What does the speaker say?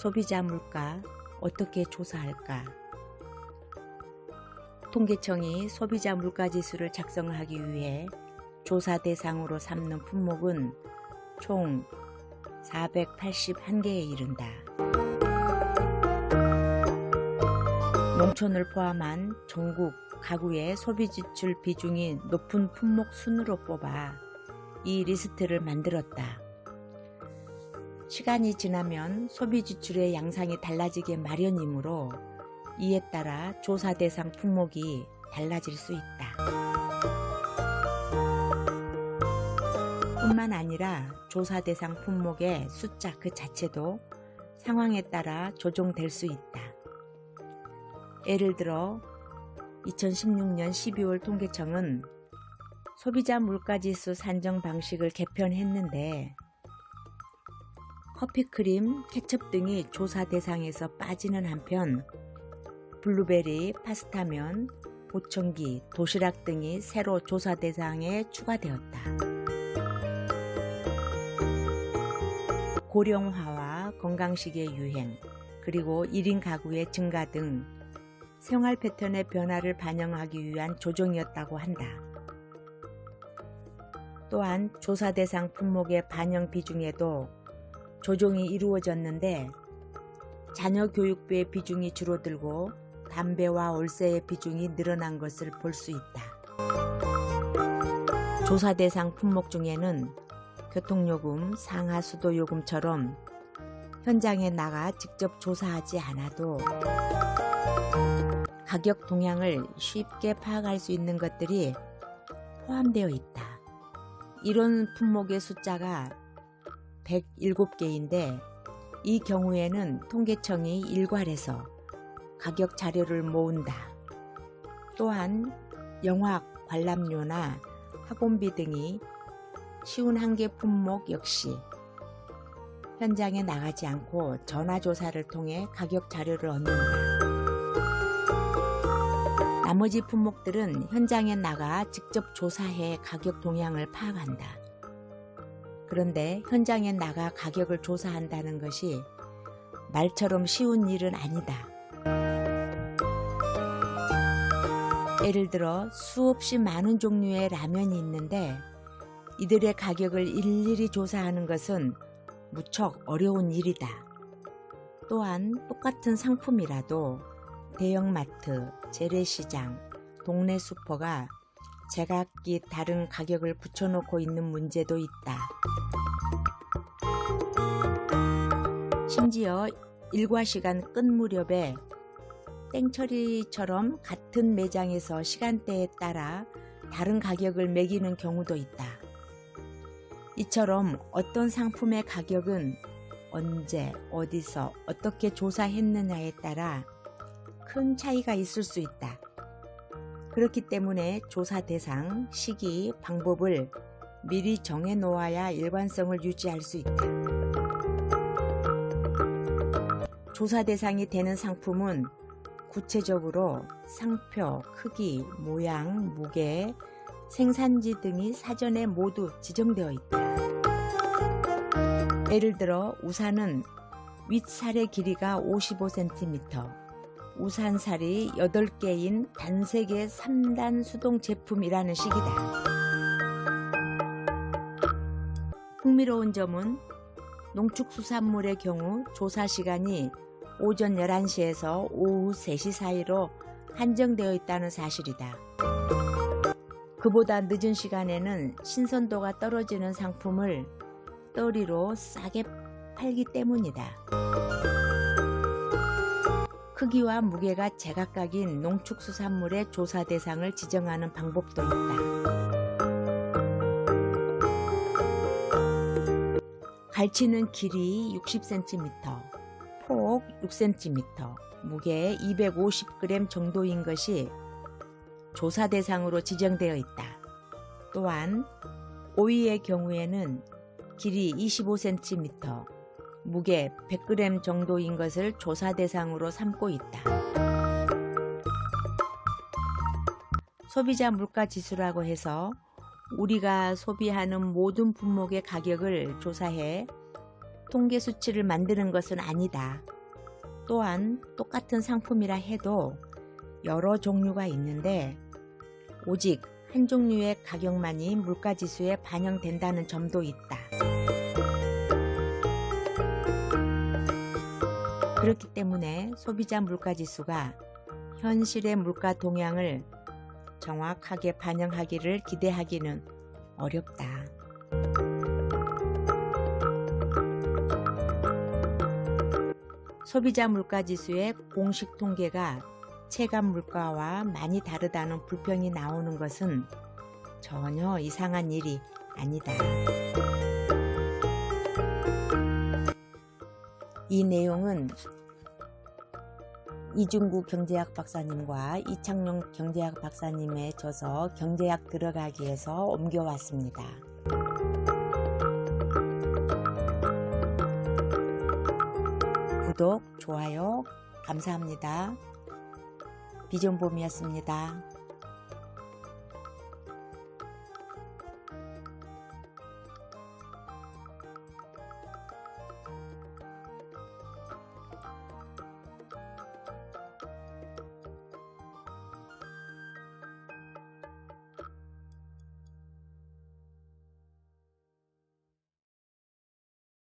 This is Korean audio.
소비자 물가 어떻게 조사할까? 통계청이 소비자 물가 지수를 작성하기 위해 조사 대상으로 삼는 품목은 총 481개에 이른다. 농촌을 포함한 전국 가구의 소비 지출 비중이 높은 품목 순으로 뽑아 이 리스트를 만들었다. 시간이 지나면 소비 지출의 양상이 달라지게 마련이므로 이에 따라 조사 대상 품목이 달라질 수 있다. 뿐만 아니라 조사 대상 품목의 숫자 그 자체도 상황에 따라 조정될 수 있다. 예를 들어 2016년 12월 통계청은 소비자 물가지수 산정 방식을 개편했는데 커피크림, 케첩 등이 조사 대상에서 빠지는 한편 블루베리, 파스타면, 보청기, 도시락 등이 새로 조사 대상에 추가되었다. 고령화와 건강식의 유행, 그리고 1인 가구의 증가 등 생활 패턴의 변화를 반영하기 위한 조정이었다고 한다. 또한 조사 대상 품목의 반영 비중에도 조정이 이루어졌는데 자녀 교육비의 비중이 줄어들고 담배와 월세의 비중이 늘어난 것을 볼 수 있다. 조사 대상 품목 중에는 교통요금, 상하수도 요금처럼 현장에 나가 직접 조사하지 않아도 가격 동향을 쉽게 파악할 수 있는 것들이 포함되어 있다. 이런 품목의 숫자가 107개인데 이 경우에는 통계청이 일괄해서 가격 자료를 모은다. 또한 영화 관람료나 학원비 등이 쉬운 한계 품목 역시 현장에 나가지 않고 전화조사를 통해 가격 자료를 얻는다. 나머지 품목들은 현장에 나가 직접 조사해 가격 동향을 파악한다. 그런데 현장에 나가 가격을 조사한다는 것이 말처럼 쉬운 일은 아니다. 예를 들어 수없이 많은 종류의 라면이 있는데 이들의 가격을 일일이 조사하는 것은 무척 어려운 일이다. 또한 똑같은 상품이라도 대형마트, 재래시장, 동네 슈퍼가 제각기 다른 가격을 붙여놓고 있는 문제도 있다. 심지어 일과 시간 끝 무렵에 땡처리처럼 같은 매장에서 시간대에 따라 다른 가격을 매기는 경우도 있다. 이처럼 어떤 상품의 가격은 언제, 어디서, 어떻게 조사했느냐에 따라 큰 차이가 있을 수 있다. 그렇기 때문에 조사 대상, 시기, 방법을 미리 정해 놓아야 일관성을 유지할 수 있다. 조사 대상이 되는 상품은 구체적으로 상표, 크기, 모양, 무게, 생산지 등이 사전에 모두 지정되어 있다. 예를 들어 우산은 윗살의 길이가 55cm, 우산살이 8개인 단색의 3단 수동 제품이라는 식이다. 흥미로운 점은 농축수산물의 경우 조사 시간이 오전 11시에서 오후 3시 사이로 한정되어 있다는 사실이다. 그보다 늦은 시간에는 신선도가 떨어지는 상품을 떠리로 싸게 팔기 때문이다. 크기와 무게가 제각각인 농축수산물의 조사 대상을 지정하는 방법도 있다. 갈치는 길이 60cm, 폭 6cm, 무게 250g 정도인 것이 조사 대상으로 지정되어 있다. 또한 오이의 경우에는 길이 25cm, 무게 100g 정도인 것을 조사 대상으로 삼고 있다. 소비자 물가 지수라고 해서 우리가 소비하는 모든 품목의 가격을 조사해 통계 수치를 만드는 것은 아니다. 또한 똑같은 상품이라 해도 여러 종류가 있는데 오직 한 종류의 가격만이 물가 지수에 반영된다는 점도 있다. 그렇기 때문에 소비자 물가지수가 현실의 물가 동향을 정확하게 반영하기를 기대하기는 어렵다. 소비자 물가지수의 공식 통계가 체감 물가와 많이 다르다는 불평이 나오는 것은 전혀 이상한 일이 아니다. 이 내용은 이중구 경제학 박사님과 이창용 경제학 박사님의 저서 경제학 들어가기에서 옮겨왔습니다. 구독, 좋아요 감사합니다. 비전봄이었습니다.